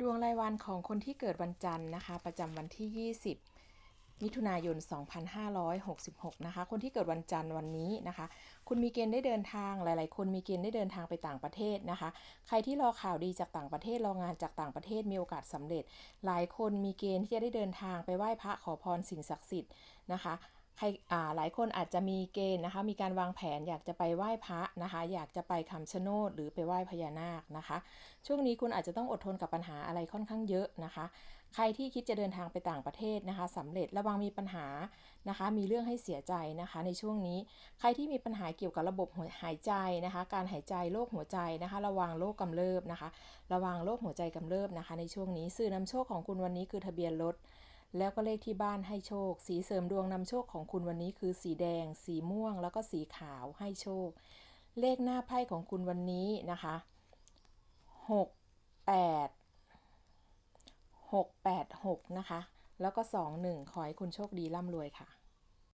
ดวงรายวันของคนที่เกิดวันจันทร์นะคะ ประจำวันที่ 20 มิถุนายน 2566 นะคะ คนที่เกิดวันจันทร์วันนี้นะคะ คุณมีเกณฑ์ได้เดินทาง หลาย ๆ คนมีเกณฑ์ได้เดินทางไปต่างประเทศนะคะ ใครที่รอข่าวดีจากต่างประเทศ รองานจากต่างประเทศมีโอกาสสำเร็จ หลายคนมีเกณฑ์ที่จะได้เดินทางไปไหว้พระขอพรสิ่งศักดิ์สิทธิ์นะคะ ใครอ่าหลายคนอาจจะมีเกณฑ์นะคะ มีการวางแผนอยากจะไปไหว้พระนะคะ อยากจะไปคำชะโนดหรือไปไหว้พญานาคนะคะ ช่วงนี้คุณอาจจะต้องอดทนกับปัญหาอะไรค่อนข้างเยอะนะคะ ใครที่คิดจะเดินทางไปต่างประเทศนะคะสำเร็จระวังมีปัญหานะคะ มีเรื่องให้เสียใจนะคะ ในช่วงนี้ใครที่มีปัญหาเกี่ยวกับระบบหหายใจนะคะ การหายใจโรคหัวใจนะคะ ระวังโรคกำเริบนะคะ ระวังโรคหัวใจกำเริบนะคะ ในช่วงนี้สื่อนำโชคของคุณวันนี้คือทะเบียนรถ แล้วก็เลขที่บ้านให้โชค สีเสริมดวงนำโชคของคุณวันนี้คือสีแดง สีม่วง แล้วก็สีขาวให้โชค เลขหน้าไพ่ของคุณวันนี้นะคะหกแปดหกแปดหกนะคะ แล้วก็สองหนึ่งขอให้คุณโชคดีร่ำรวยค่ะ